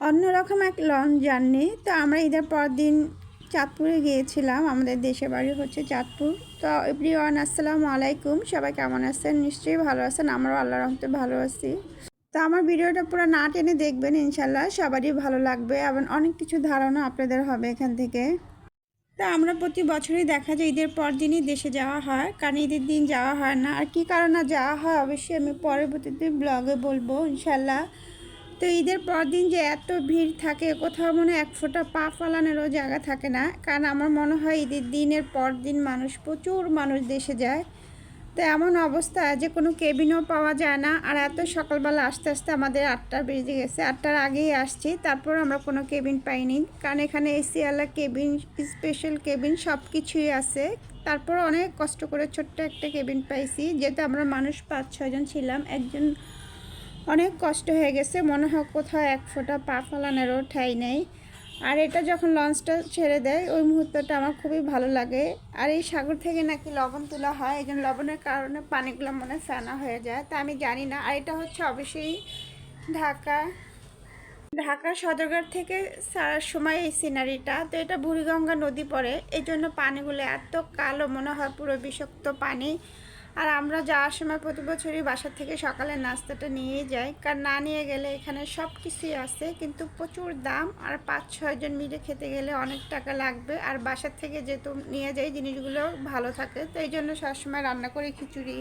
অন্যরকম এক launch journey তো আমরা ঈদের পর দিন চাঁদপুরে গিয়েছিলাম। আমাদের দেশের বাড়ি হচ্ছে চাঁদপুর। তো এভরিওয়ান আসসালামু আলাইকুম। সবাই কেমন আছেন? নিশ্চয়ই ভালো আছেন। আমরাও আল্লাহ রহমতে ভালো আছি। তো আমার ভিডিওটা পুরো না টেনে দেখবেন ইনশাল্লাহ সবারই ভালো লাগবে। এবং অনেক কিছু ধারণা আপনাদের হবে এখান থেকে। তা আমরা প্রতি বছরই দেখা যায় ঈদের পর দিনই দেশে যাওয়া হয়। কারণ ঈদের দিন যাওয়া হয় না। আর কী কারণে যাওয়া হয়, অবশ্যই আমি পরবর্তীতে ব্লগে বলব ইনশাল্লাহ তো ঈদের পর দিন যে এত ভিড় থাকে, কোথাও মনে এক ফোঁটা পা ফালানোরও জায়গা থাকে না। কারণ আমার মনে হয় ঈদের দিনের পর দিন মানুষ, প্রচুর মানুষ দেশে যায়। তো এমন অবস্থা যে কোনো কেবিনও পাওয়া যায় না। আর এত সকালবেলা আস্তে আস্তে আমাদের আটটা বেজে গেছে। আটটার আগেই আসছি, তারপর আমরা কোনো কেবিন পাইনি। কারণ এখানে এসিওয়ালা কেবিন স্পেশাল কেবিন সব কিছুই আছে। তারপর অনেক কষ্ট করে ছোট্ট একটা কেবিন পাইছি যেহেতু আমরা মানুষ পাঁচ ছজন ছিলাম। একজন অনেক কষ্ট হয়ে গেছে। মনে হয় কোথাও এক ফোঁটা পা ফেলানোরও ঠাই নেই। আর এটা যখন লঞ্চটা ছেড়ে দেয়, ওই মুহূর্তটা আমার খুবই ভালো লাগে। আর এই সাগর থেকে নাকি লবণ তোলা হয়, এই জন্য লবণের কারণে পানিগুলো মনে ফেনা হয়ে যায়। তা আমি জানি না। আর এটা হচ্ছে অবশ্যই ঢাকা ঢাকা সদরঘাট থেকে সারার সময় এই সিনারিটা। তো এটা বুড়িগঙ্গা নদী পড়ে, এই জন্য পানিগুলো এত কালো, মনে হয় পুরো বিষাক্ত পানি। আর আমরা যাওয়ার সময় প্রতি বছরই বাসা থেকে সকালে নাস্তাটা নিয়ে যাই। কারণ না নিয়ে গেলে এখানে সব কিছুই আছে, কিন্তু প্রচুর দাম আর পাঁচ ছয়জন মিলে খেতে গেলে অনেক টাকা লাগবে। আর বাসার থেকে যেহেতু নিয়ে যাই, জিনিসগুলো ভালো থাকে, তো এই জন্য সবসময় রান্না করে খিচুড়ি।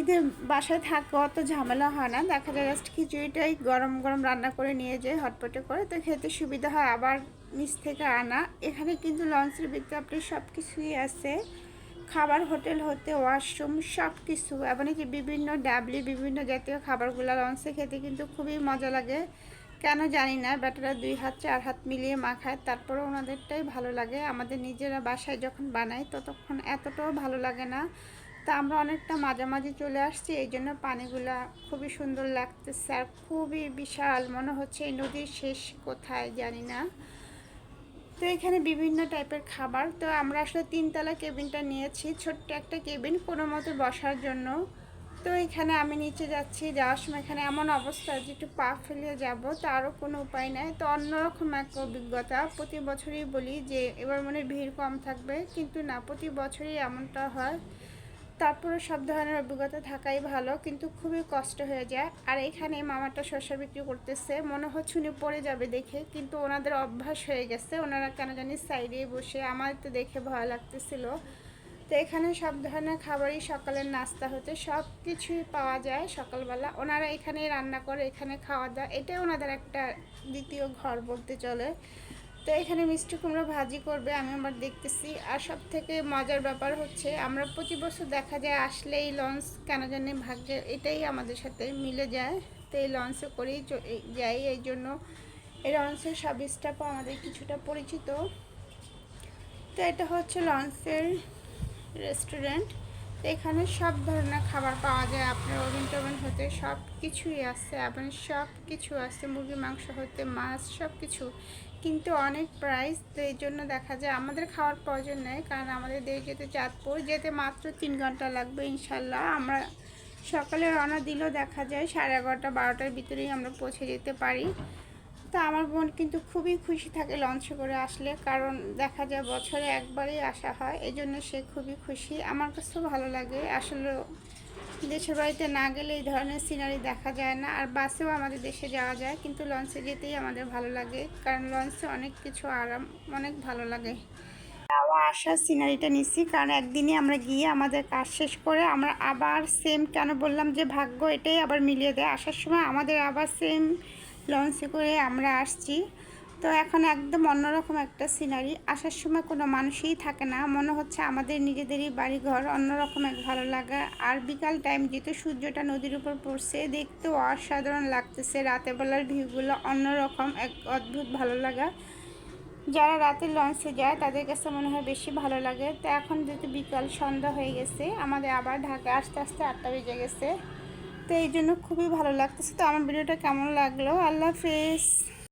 এতে বাসায় থাকা অত ঝামেলা হয় না, দেখা যায় জাস্ট খিচুড়িটাই গরম গরম রান্না করে নিয়ে যাই, হটপটে করে। তো খেতে সুবিধা হয় আবার নিচ থেকে আনা। এখানে কিন্তু লঞ্চের ভিতরে আপনি সব কিছুই আছে। খাবার, হোটেল হতে, ওয়াশরুম সব কিছু এমনকি বিভিন্ন ডাবলি, বিভিন্ন জাতীয় খাবারগুলো লঞ্চে খেতে কিন্তু খুবই মজা লাগে। কেন জানি না, ব্যাটারা দুই হাত, চার হাত মিলিয়ে মাখায় তারপরে ওনাদেরটাই ভালো লাগে। আমাদের নিজেরা বাসায় যখন বানাই, ততক্ষণ এতটাও ভালো লাগে না। তা আমরা অনেকটা মাঝামাঝি চলে আসছি, এই জন্য পানিগুলা খুবই সুন্দর লাগতেছে আর খুবই বিশাল। মনে হচ্ছে এই নদীর শেষ কোথায়, জানি না। তো এখানে বিভিন্ন টাইপের খাবার। তো আমরা আসলে তিনতলা কেবিনটা নিয়েছি। ছোট্ট একটা কেবিন কোনো মতো বসার জন্য। তো এখানে আমি নিচে যাচ্ছি। যাওয়ার সময় এখানে এমন অবস্থা যে একটু পা ফেলে যাব তারও কোনো উপায় নাই। তো অন্যরকম এক অভিজ্ঞতা। প্রতি বছরই বলি যে, এবার মনে ভিড় কম থাকবে। কিন্তু না, প্রতি বছরই এমনটা হয় তারপরে সব ধরনের অভিজ্ঞতা থাকাই ভালো, কিন্তু খুবই কষ্ট হয়ে যায়। আর এখানে মামাটা শসা বিক্রি করতেছে, মনে হচ্ছে উনি পড়ে যাবে দেখে, কিন্তু ওনাদের অভ্যাস হয়ে গেছে, ওনারা কেন জানি সাইডে বসে, আমার তো দেখে ভয় লাগতেছিল। তো এখানে সব ধরনের খাবারই সকালের নাস্তা হতে সব কিছুই পাওয়া যায় সকালবেলা। ওনারা এখানেই রান্না করে, এখানে খাওয়া দাওয়া, এটাই ওনাদের একটা দ্বিতীয় ঘর বলতে চলে। তো এখানে মিষ্টি কুমড়ো ভাজি করবে, আমি আমার দেখতেছি। আর সব থেকে মজার ব্যাপার হচ্ছে, আমরা প্রতি বছর দেখা যায় আসলে এই লঞ্চ কেন জানি ভাগ্যে এটাই আমাদের সাথে মিলে যায়। তো এই লঞ্চে করেই যাই, এই জন্য এই লঞ্চের সব স্টাফও আমাদের কিছুটা পরিচিত। তো এটা হচ্ছে লঞ্চের রেস্টুরেন্ট। এখানে সব ধরনের খাবার পাওয়া যায়। আপনার ওভেন টোভেন হতে সব কিছুই আছে। আপনার সব কিছু আছে, মুরগি, মাংস হতে মাছ, সব কিছু। কিন্তু অনেক প্রাইস তো এই জন্য দেখা যায় আমাদের খাওয়ার প্রয়োজন নেই। কারণ আমাদের দেশ যেতে চাঁদপুর, যেতে মাত্র তিন ঘণ্টা লাগবে ইনশাল্লাহ। আমরা সকালে রওনা দিলেও দেখা যায় সাড়ে এগারোটা, বারোটার ভিতরেই আমরা পৌঁছে যেতে পারি। তা আমার বোন কিন্তু খুবই খুশি থাকে লঞ্চে করে আসলে। কারণ দেখা যায় বছরে একবারই আসা হয় এই জন্য সে খুবই খুশি। আমার কাছেও ভালো লাগে। আসলে দেশের বাড়িতে না গেলে এই ধরনের সিনারি দেখা যায় না। আর বাসেও আমাদের দেশে যাওয়া যায়, কিন্তু লঞ্চে যেতেই আমাদের ভালো লাগে। কারণ লঞ্চে অনেক কিছু আরাম, অনেক ভালো লাগে। যাওয়া, আসার সিনারিটা নিচ্ছি কারণ একদিনই আমরা গিয়ে আমাদের কাজ শেষ করে আমরা আবার সেম কেন বললাম যে ভাগ্য এটাই আবার মিলিয়ে দেয়। আসার সময় আমাদের আবার সেম লঞ্চে করে আমরা আসছি। তো এখন একদম অন্যরকম একটা সিনারি আসার সময় কোনো মানুষই থাকে না। মনে হচ্ছে আমাদের নিজেদেরই বাড়িঘর। অন্যরকম এক ভালো লাগা। আর বিকাল টাইম যেহেতু সূর্যটা নদীর উপর পড়ছে, দেখতেও অসাধারণ লাগতেছে। রাতের বেলার ভিউগুলো অন্যরকম। এক অদ্ভুত ভালো লাগা। যারা রাতে লঞ্চে যায়, তাদের কাছে মনে হয় বেশি ভালো লাগে। তো এখন যেহেতু বিকাল, সন্ধ্যা হয়ে গেছে, আমাদের আবার ঢাকা আস্তে আস্তে আটটা বেজে গেছে। তো এই জন্য খুবই ভালো লাগতেছে। তো আমার ভিডিওটা কেমন লাগল? আল্লাহ হাফেজ।